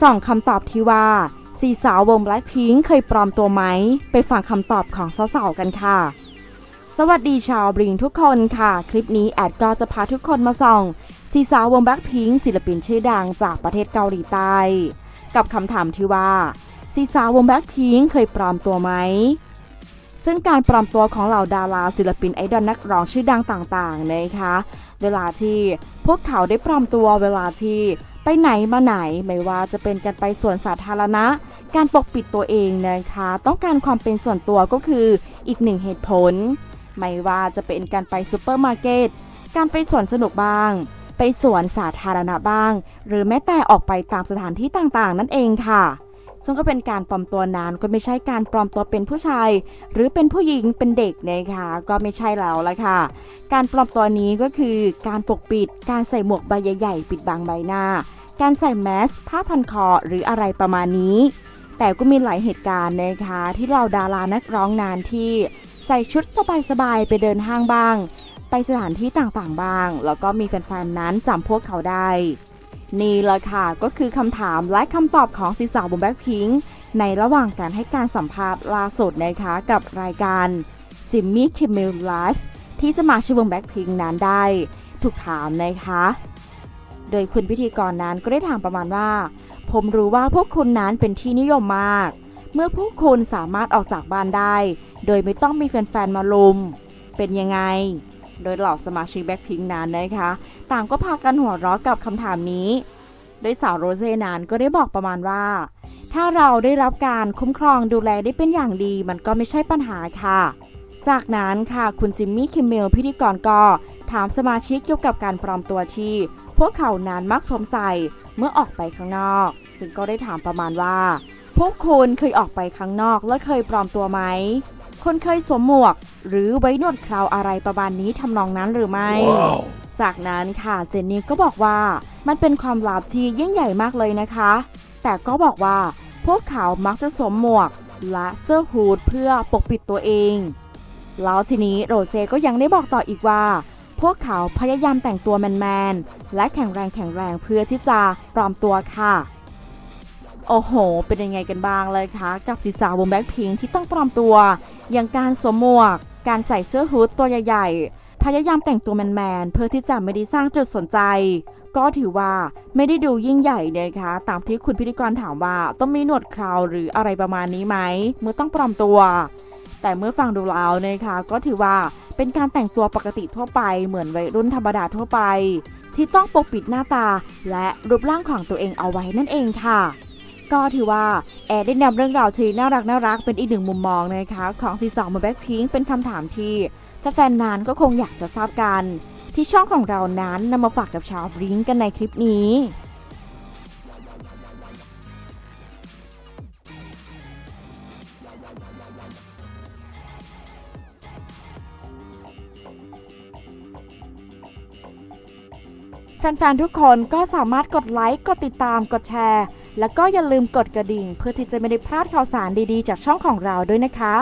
ส่องคำตอบที่ว่าสีสาววง Blackpink เคยปลอมตัวไหม ไปฟังคำตอบของสาวๆกันค่ะ สวัสดีชาวบริงทุกคนค่ะ คลิปนี้แอดก็จะพาทุกคนมาส่องสีสาววง Blackpink ศิลปินชื่อดังจากประเทศเกาหลีใต้ กับคำถามที่ว่าสีสาววง Blackpink เคยปลอมตัวไหมซึ่งการปลอมตัวของเหล่าดาราศิลปินไอดอลนักร้องชื่อดังต่างๆนะคะ เวลาที่พวกเขาได้ปลอมตัวเวลาที่ ไปไหนมาไหนไม่ว่าจะเป็นการไปสวนสาธารณะ การปกปิดตัวเองนะคะ ต้องการความเป็นส่วนตัวก็คืออีกหนึ่งเหตุผล ไม่ว่าจะเป็นการไปซูเปอร์มาร์เก็ตการไปสวนสนุกบ้าง ไปสวนสาธารณะบ้าง หรือแม้แต่ออกไปตามสถานที่ต่างๆ นั่นเองค่ะ ซึ่งก็เป็นการปลอมตัวนานก็ไม่ใช่การปลอมตัวเป็นผู้ชาย หรือเป็นผู้หญิงเป็นเด็กนะคะก็ไม่ใช่แล้วละค่ะ การปลอมตัวนี้ก็คือการปกปิดการใส่หมวกใบใหญ่ๆปิดบังใบหน้า การใส่แมสผ้าพันคอหรืออะไรประมาณนี้ แต่ก็มีหลายเหตุการณ์นะคะที่เราดารานักร้องนานที่ใส่ชุดสบายๆไปเดินห้างบ้าง ไปสถานที่ต่างๆบ้าง แล้วก็มีแฟนๆนั้นจำพวกเขาได้ นี่แหละค่ะก็คือคำถามและคำตอบของสีสาวบนแบ็คพิงในระหว่างการให้การสัมภาษณ์ล่าสุดนะคะกับรายการ Jimmy Kimmel Live ที่สมาชิกวงแบ็คพิงนั้นได้ ถูกถามนะคะ โดยคุณพิธีกรนั้นก็ได้ถามประมาณว่า ผมรู้ว่าพวกคุณนั้นเป็นที่นิยมมาก เมื่อพวกคุณสามารถออกจากบ้านได้ โดยไม่ต้องมีแฟนๆมาลุม เป็นยังไง โดยเหล่าสมาชิกแบ็คพิงนั้นนะคะ ต่างก็พากันหัวเราะกับคำถามนี้ โดยสาวโรเซ่นั้นก็ได้บอกประมาณว่า ถ้าเราได้รับการคุ้มครองดูแลได้เป็นอย่างดี มันก็ไม่ใช่ปัญหาค่ะ จากนั้นค่ะคุณจิมมี่คิมเมลพิธีกรก็ถามสมาชิกเกี่ยวกับการปลอมตัวที่ พวกเขานั้นมักสวมใส่เมื่อออกไปข้างนอก ซึ่งก็ได้ถามประมาณว่า พวกคุณเคยออกไปข้างนอกและเคยปลอมตัวไหม คนเคยสวมหมวก หรือไว้หนวดเคราวอะไรประมาณนี้ทำนองนั้นหรือไม่จากนั้นค่ะเจนนี่ก็บอกว่ามันเป็นความลับที่ยิ่งใหญ่มากเลยนะคะ แต่ก็บอกว่าพวกเขามักจะสวมหมวกและเสื้อฮูดเพื่อปกปิดตัวเอง แล้วทีนี้โรเซ่ก็ยังได้บอกต่ออีกว่า พวกเขาพยายามแต่งตัวแมนๆและแข็งแรงแข็งแรงเพื่อที่จะปลอมตัวค่ะ โอ้โห เป็นยังไงกันบ้างเลยคะกับสีสาววงแบ็คพิงที่ต้องปลอมตัว อย่างการสวมหมวก การใส่เสื้อฮูดตัวใหญ่ๆ พยายามแต่งตัวแมนๆ เพื่อที่จะไม่ได้สร้างจุดสนใจ ก็ถือว่าไม่ได้ดูยิ่งใหญ่นะคะตามที่คุณพิธีกรถามว่าต้องมีหนวดคราวหรืออะไรประมาณนี้ไหมเมื่อต้องปลอมตัว แต่เมื่อฟังดูแล้วนะคะก็ถือว่าเป็นการแต่งตัวปกติทั่วไปเหมือนวัยรุ่นธรรมดาทั่วไป ที่ต้องปกปิดหน้าตา และรูปร่างของตัวเองเอาไว้นั่นเองค่ะ ก็ถือว่าแอร์ได้นำเรื่องราวที่น่ารักน่ารักเป็นอีกหนึ่งมุมมองนะคะของทีสองมาแบ็คพิงเป็นคำถามที่แฟนๆนานก็คงอยากจะทราบกัน ที่ช่องของเรานั้นนำมาฝากกับชาวบริงกันในคลิปนี้แฟนๆ ทุกคนก็สามารถกดไลค์ กดติดตาม กดแชร์ แล้วก็อย่าลืมกดกระดิ่ง เพื่อที่จะไม่ได้พลาดข่าวสารดีๆ จากช่องของเราด้วยนะคะ